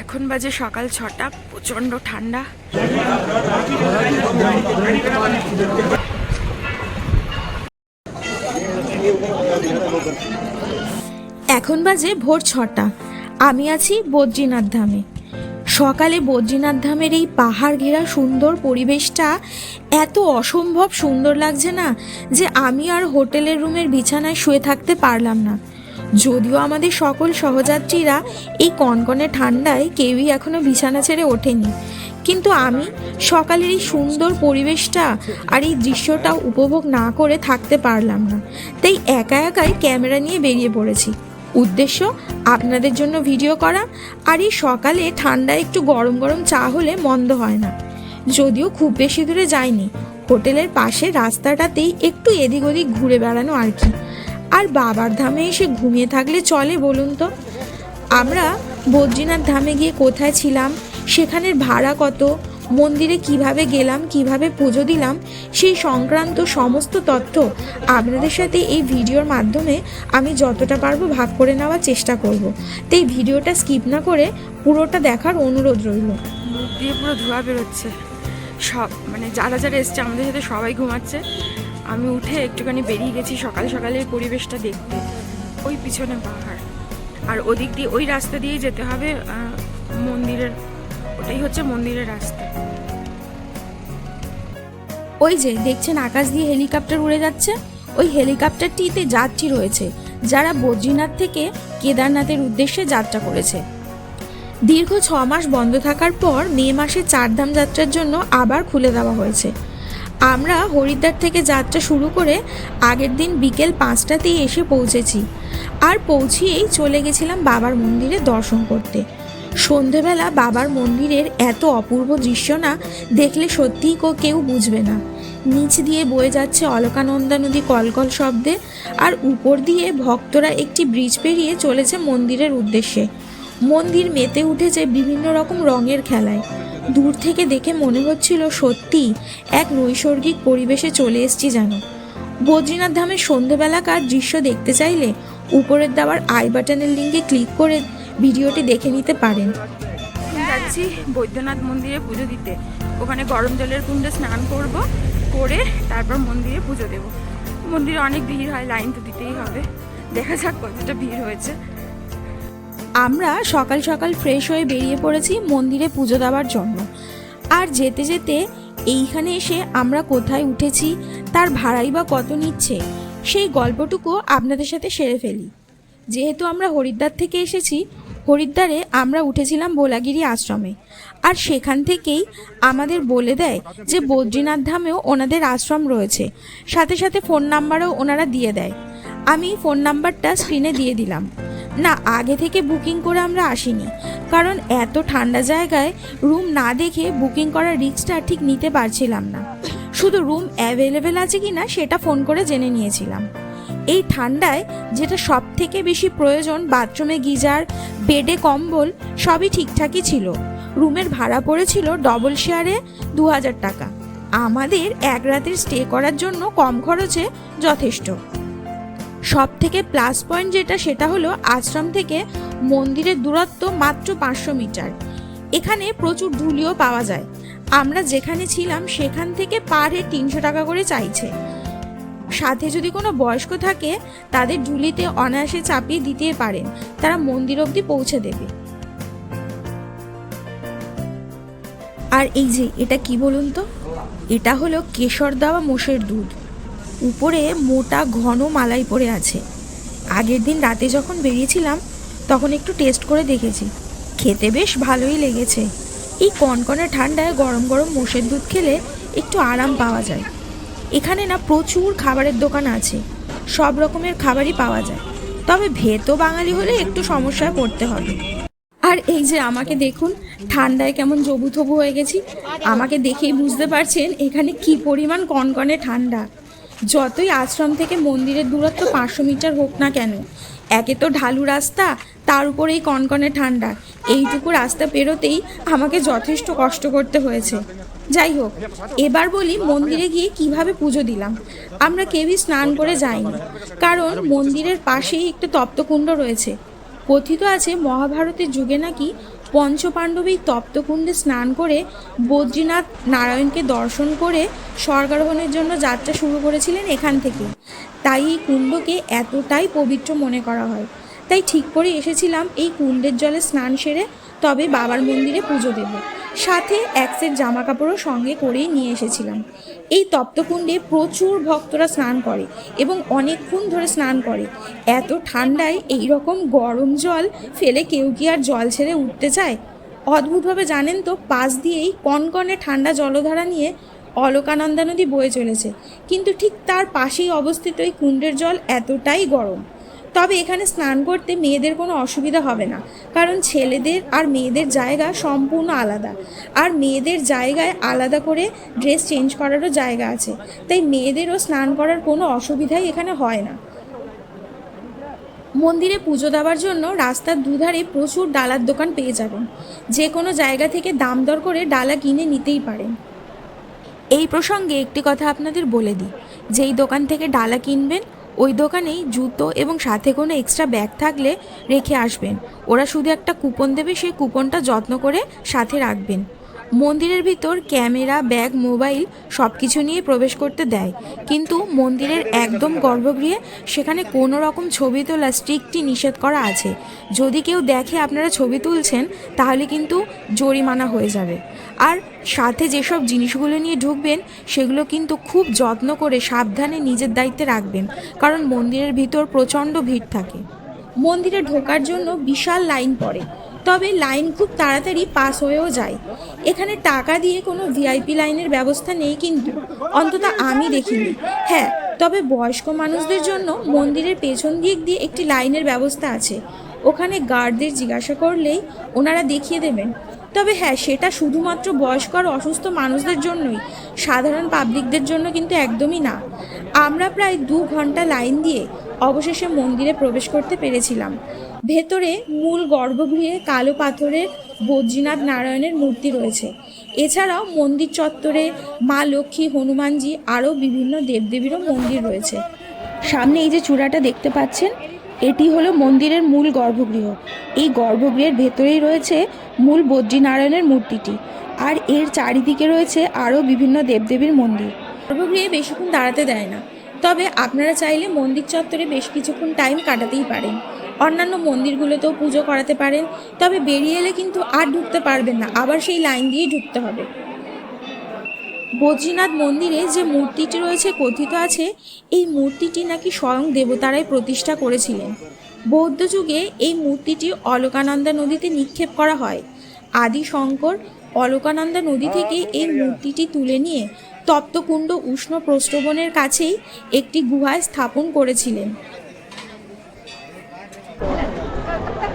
এখন বাজে সকাল ছটা প্রচণ্ড ঠান্ডা। এখন বাজে ভোর ছটা। আমি আছি বদ্রীনাথ ধামে। সকালে বদ্রীনাথ ধামের এই পাহাড় ঘেরা সুন্দর পরিবেশটা এত অসম্ভব সুন্দর লাগছে না যে আমি আর হোটেলের রুমের বিছানায় শুয়ে থাকতে পারলাম না। যদিও আমাদের সকল সহযাত্রীরা এই কনকনে ঠান্ডায় কেউই এখনও বিছানা ছেড়ে ওঠেনি। কিন্তু আমি সকালের এই সুন্দর পরিবেশটা আর এই দৃশ্যটা উপভোগ না করে থাকতে পারলাম না। তাই একা একাই ক্যামেরা নিয়ে বেরিয়ে পড়েছি। উদ্দেশ্য আপনাদের জন্য ভিডিও করা। আর এই সকালে ঠান্ডায় একটু গরম গরম চা হলে মন্দ হয় না। যদিও খুব বেশি দূরে যাইনি। হোটেলের পাশে রাস্তাটাতেই একটু এদিক ওদিক ঘুরে বেড়ানো আর কি। আর বাবার ধামে এসে ঘুমিয়ে থাকলে চলে বলুন তো? আমরা বদ্রীনাথ ধামে গিয়ে কোথায় ছিলাম? সেখানের ভাড়া কত? মন্দিরে কীভাবে গেলাম, কীভাবে পুজো দিলাম, সেই সংক্রান্ত সমস্ত তথ্য আপনাদের সাথে এই ভিডিওর মাধ্যমে আমি যতটা পারব ভাগ করে নেওয়ার চেষ্টা করব। তো এই ভিডিওটা স্কিপ না করে পুরোটা দেখার অনুরোধ রইল। দিয়ে পুরো ধোয়া বেরোচ্ছে। সব মানে যারা যারা এসছে আমাদের সাথে সবাই ঘুমাচ্ছে। আমি উঠে একটুখানি বেরিয়ে গেছি সকাল সকালে পরিবেশটা দেখতে। ওই পিছনে পাহাড়। আর ওদিক দিয়ে, ওই রাস্তা দিয়েই যেতে হবে মন্দিরের, ওটাই হচ্ছে মন্দিরের রাস্তা। ওই যে দেখছেন আকাশ দিয়ে হেলিকপ্টার উড়ে যাচ্ছে? ওই হেলিকপ্টারটিতে যাত্রী রয়েছে, যারা বদ্রীনাথ থেকে কেদারনাথের উদ্দেশ্যে যাত্রা করেছে। দীর্ঘ ছ মাস বন্ধ থাকার পর মে মাসে চারধাম যাত্রার জন্য আবার খুলে দেওয়া হয়েছে। আমরা হরিদ্বার থেকে যাত্রা শুরু করে আগের দিন বিকেল পাঁচটাতেই এসে পৌঁছেছি। আর পৌঁছিয়েই চলে গেছিলাম বাবার মন্দিরে দর্শন করতে। সন্ধেবেলা বাবার মন্দিরের এত অপূর্ব দৃশ্য না দেখলে সত্যিই কো কেউ বুঝবে না। নিচ দিয়ে বয়ে যাচ্ছে অলকানন্দা নদী কলকল শব্দে আর উপর দিয়ে ভক্তরা একটি ব্রিজ পেরিয়ে চলেছে মন্দিরের উদ্দেশ্যে। মন্দির মেতে উঠেছে বিভিন্ন রকম রঙের খেলায়। দূর থেকে দেখে মনে হচ্ছিল সত্যি এক নৈসর্গিক পরিবেশে চলে এসেছি যেন। বদ্রীনাথ ধামের সন্ধেবেলাকার দৃশ্য দেখতে চাইলে উপরের দেওয়ার আই বাটনের লিঙ্কে ক্লিক করে ভিডিওটি দেখে নিতে পারেন। যাচ্ছি বৈদ্যনাথ মন্দিরে পুজো দিতে। ওখানে গরম জলের কুণ্ডে স্নান করব করে তারপর মন্দিরে পুজো দেব। মন্দিরে অনেক ভিড় হয় লাইন তো দিতেই হবে। দেখা যাক কতটা ভিড় হয়েছে। আমরা সকাল সকাল ফ্রেশ হয়ে বেরিয়ে পড়েছি মন্দিরে পুজো দেওয়ার জন্য। আর যেতে যেতে এইখানে এসে আমরা কোথায় উঠেছি তার ভাড়াই বা কত নিচ্ছে সেই গল্পটুকু আপনাদের সাথে সেরে ফেলি। যেহেতু আমরা হরিদ্বার থেকে এসেছি হরিদ্বারে আমরা উঠেছিলাম বোলাগিরি আশ্রমে। আর সেখান থেকেই আমাদের বলে দেয় যে বদ্রীনাথ ধামেও ওনাদের আশ্রম রয়েছে। সাথে সাথে ফোন নাম্বারও ওনারা দিয়ে দেয়। আমি ফোন নাম্বারটা স্ক্রিনে দিয়ে দিলাম। না, আগে থেকে বুকিং করে আমরা আসিনি। কারণ এত ঠান্ডা জায়গায় রুম না দেখে বুকিং করার রিস্কটা ঠিক নিতে পারছিলাম না। শুধু রুম অ্যাভেলেবেল আছে কি না সেটা ফোন করে জেনে নিয়েছিলাম। এই ঠান্ডায় যেটা সব থেকে বেশি প্রয়োজন, বাথরুমে গিজার, বেডে কম্বল, সবই ঠিকঠাকই ছিল। রুমের ভাড়া পড়েছিল ডবল শেয়ারে দু হাজার টাকা। আমাদের এক রাতের স্টে করার জন্য কম খরচে যথেষ্ট। সব থেকে প্লাস পয়েন্ট যেটা, সেটা হলো আশ্রম থেকে মন্দিরের দূরত্ব মাত্র পাঁচশো মিটার। এখানে প্রচুর ধুলিও পাওয়া যায়। আমরা যেখানে ছিলাম, সেখান থেকে পার হেড তিনশো টাকা করে চাইছে। সাথে যদি কোনো বয়স্ক থাকে, তাদের ঝুলিতে অনায়াসে চাপিয়ে দিতে পারেন। তারা মন্দির অবধি পৌঁছে দেবে। আর এই যে, এটা কি বলুন তো? এটা হলো কেশর দেওয়া মোষের দুধ। উপরে মোটা ঘন মালাই পড়ে আছে। আগের দিন রাতে যখন বেরিয়েছিলাম, তখন একটু টেস্ট করে দেখেছি। খেতে বেশ ভালোই লেগেছে। এই কনকনে ঠান্ডায় গরম গরম মোষের দুধ খেলে একটু আরাম পাওয়া যায়। এখানে না প্রচুর খাবারের দোকান আছে। সব রকমের খাবারই পাওয়া যায়। তবে ভেতো বাঙালি হলে একটু সমস্যায় পড়তে হবে। আর এই যে আমাকে দেখুন, ঠান্ডায় কেমন জবু থবু হয়ে গেছি। আমাকে দেখেই বুঝতে পারছেন এখানে কি পরিমাণ কনকনে ঠান্ডা। যতই আশ্রম থেকে মন্দিরের দূরত্ব পাঁচশো মিটার হোক না কেন, একে তো ঢালু রাস্তা, তার উপরে এই কনকনে ঠান্ডা। এইটুকু রাস্তা পেরোতেই আমাকে যথেষ্ট কষ্ট করতে হয়েছে। যাই হোক এবার বলি মন্দিরে গিয়ে কীভাবে পুজো দিলাম। আমরা কেউই স্নান করে যাইনি, কারণ মন্দিরের পাশেই একটু তপ্তকুণ্ড রয়েছে। কথিত আছে মহাভারতের যুগে নাকি পঞ্চপাণ্ডব তপ্তকুণ্ডে স্নান করে বদ্রীনাথ নারায়ণকে দর্শন করে স্বর্গারোহণের জন্য যাত্রা শুরু করেছিলেন এখান থেকে। তাই এই কুণ্ডকে এতটাই পবিত্র মনে করা হয়। তাই ঠিক করে এসেছিলাম এই কুণ্ডের জলে স্নান সেরে তবে বাবার মন্দিরে পুজো দেব। সাথে এক সেট জামা কাপড়ও সঙ্গে করেই নিয়ে এসেছিলাম। এই তপ্তকুণ্ডে প্রচুর ভক্তরা স্নান করে এবং অনেকক্ষণ ধরে স্নান করে। এত ঠান্ডায় এই রকম গরম জল ফেলে কেউ কি আর জল ছেড়ে উঠতে চায়? অদ্ভুতভাবে জানেন তো, পাশ দিয়েই কনকনে ঠান্ডা জলধারা নিয়ে অলকানন্দা নদী বয়ে চলেছে। কিন্তু ঠিক তার পাশেই অবস্থিত এই কুণ্ডের জল এতটাই গরম। তবে এখানে স্নান করতে মেয়েদের কোনো অসুবিধা হবে না। কারণ ছেলেদের আর মেয়েদের জায়গা সম্পূর্ণ আলাদা। আর মেয়েদের জায়গায় আলাদা করে ড্রেস চেঞ্জ করারও জায়গা আছে। তাই মেয়েদেরও স্নান করার কোনো অসুবিধাই এখানে হয় না। মন্দিরে পুজো দেওয়ার জন্য রাস্তার দুধারে প্রচুর ডালার দোকান পেয়ে যাবেন। যে কোনো জায়গা থেকে দাম দর করে ডালা কিনে নিতেই পারেন। এই প্রসঙ্গে একটি কথা আপনাদের বলে দিই। যেই দোকান থেকে ডালা কিনবেন ওই দোকানেই জুতো এবং সাথে কোনো এক্সট্রা ব্যাগ থাকলে রেখে আসবেন। ওরা শুধু একটা কুপন দেবে, সেই কুপনটা যত্ন করে সাথে রাখবেন। মন্দিরের ভিতর ক্যামেরা ব্যাগ মোবাইল সব কিছু নিয়ে প্রবেশ করতে দেয়। কিন্তু মন্দিরের একদম গর্ভগৃহে সেখানে কোনো রকম ছবি তোলা স্ট্রিক্টই নিষেধ করা আছে। যদি কেউ দেখে আপনারা ছবি তুলছেন, তাহলে কিন্তু জরিমানা হয়ে যাবে। আর সাথে যেসব জিনিসগুলো নিয়ে ঢুকবেন, সেগুলো কিন্তু খুব যত্ন করে সাবধানে নিজের দায়িত্বে রাখবেন, কারণ মন্দিরের ভিতর প্রচণ্ড ভিড় থাকে। মন্দিরে ঢোকার জন্য বিশাল লাইন পড়ে, তবে লাইন খুব তাড়াতাড়ি পাস হয়েও যায়। এখানে টাকা দিয়ে কোনো ভিআইপি লাইনের ব্যবস্থা নেই কিন্তু, অন্তত আমি দেখিনি। হ্যাঁ তবে বয়স্ক মানুষদের জন্য মন্দিরের পেছন দিক দিয়ে একটি লাইনের ব্যবস্থা আছে। ওখানে গার্ডদের জিজ্ঞাসা করলেই ওনারা দেখিয়ে দেবেন। তবে হ্যাঁ সেটা শুধুমাত্র বয়স্ক আর অসুস্থ মানুষদের জন্যই। সাধারণ পাবলিকদের জন্য কিন্তু একদমই না। আমরা প্রায় দু ঘণ্টা লাইন দিয়ে অবশেষে মন্দিরে প্রবেশ করতে পেরেছিলাম। ভেতরে মূল গর্ভগৃহে কালো পাথরের বদ্রীনাথ নারায়ণের মূর্তি রয়েছে। এছাড়াও মন্দির চত্বরে মা লক্ষ্মী, হনুমানজি আরও বিভিন্ন দেবদেবীরও মন্দির রয়েছে। সামনে এই যে চূড়াটা দেখতে পাচ্ছেন এটি হলো মন্দিরের মূল গর্ভগৃহ। এই গর্ভগৃহের ভেতরেই রয়েছে মূল বদ্রীনারায়ণের মূর্তিটি। আর এর চারিদিকে রয়েছে আরও বিভিন্ন দেবদেবীর মন্দির। গর্ভগৃহে বেশিক্ষণ দাঁড়াতে দেয় না। তবে আপনারা চাইলে মন্দির চত্বরে বেশ কিছুক্ষণ টাইম কাটাতেই পারেন। অন্যান্য মন্দিরগুলোতেও পুজো করাতে পারেন। তবে বেরিয়ে এলে কিন্তু আর ঢুকতে পারবেন না। আবার সেই লাইন দিয়েই ঢুকতে হবে। বদ্রীনাথ মন্দিরে যে মূর্তিটি রয়েছে, কথিত আছে, এই মূর্তিটি নাকি স্বয়ং দেবতারাই প্রতিষ্ঠা করেছিলেন। বৌদ্ধ যুগে এই মূর্তিটি অলকানন্দা নদীতে নিক্ষেপ করা হয়। আদি শঙ্কর অলকানন্দা নদী থেকে এই মূর্তিটি তুলে নিয়ে তপ্তকুণ্ড উষ্ণ প্রস্রবণের কাছেই একটি গুহায় স্থাপন করেছিলেন।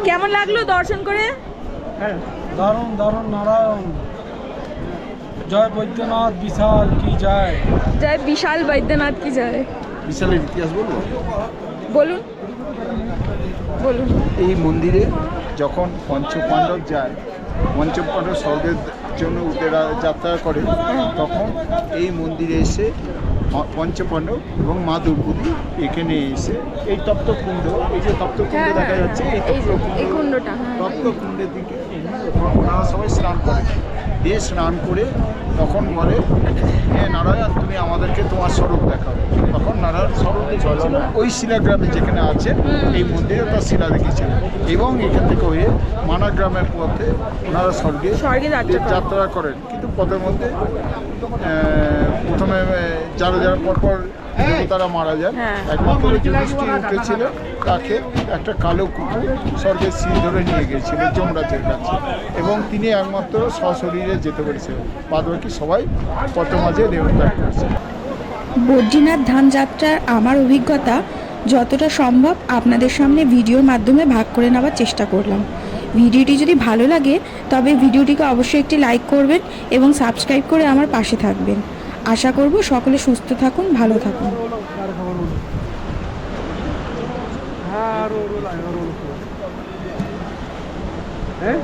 কেমন লাগল দর্শন করে? দারুণ দারুণ, নারায়ণ। জয় বৈদ্যনাথ বিশাল কি যায় জয় বিশাল বৈদ্যনাথ কি যায় বিশালের ইতিহাস বলব? বলুন। বলুন। এই মন্দিরে যখন পঞ্চপাণ্ডব যায় পঞ্চপাণ্ডব স্বর্গের জন্য উদেরা যাত্রা করে তখন এই মন্দিরে এসে পঞ্চপাণ্ডব এবং মা দ্রৌপদী এখানে এসে এই তপ্তকুণ্ড এই যে তপ্তকুণ্ড দেখা যাচ্ছে এই হ্যাঁ, এই যে, এই তপ্তকুণ্ড কুণ্ডটা হ্যাঁ। তপ্তকুণ্ডের দিকে ওনারা সবাই স্নান করে দিয়ে স্নান করে তখন বলে হে নারায়ণ, তুমি আমাদেরকে তোমার স্বরূপ দেখাও। তখন নারায়ণ স্বরূপ দেখিয়েছিল ওই শিলাগ্রামে যেখানে আছে, এই মন্দিরে তার শিলা দেখিয়েছিল এবং এখান থেকে হয়ে মানা গ্রামের পথে ওনারা স্বর্গে যাত্রা করেন। কিন্তু পথের মধ্যে প্রথমে যারা যারা পরপর দেবতারা মারা যান। হ্যাঁ। একমাত্র যুধিষ্ঠির উঠেছিল তাকে একটা কালো কুকুর স্বর্গের সিঁড়ি ধরে নিয়ে গিয়েছিল যমরাজের কাছে। এবং তিনি একমাত্র সশরীরে যেতে পেরেছিলেন। বাদ বাকি সবাই পথ মাঝে দেবতা করেছে। বদ্রীনাথ ধান যাত্রার আমার অভিজ্ঞতা যতটা সম্ভব আপনাদের সামনে ভিডিওর মাধ্যমে ভাগ করে নেওয়ার চেষ্টা করলাম। ভিডিওটি যদি ভালো লাগে তবে ভিডিওটিকে অবশ্যই একটি লাইক করবেন এবং সাবস্ক্রাইব করে আমার পাশে থাকবেন। আশা করব সকলে সুস্থ থাকুন ভালো থাকুন হ্যাঁ হ্যাঁ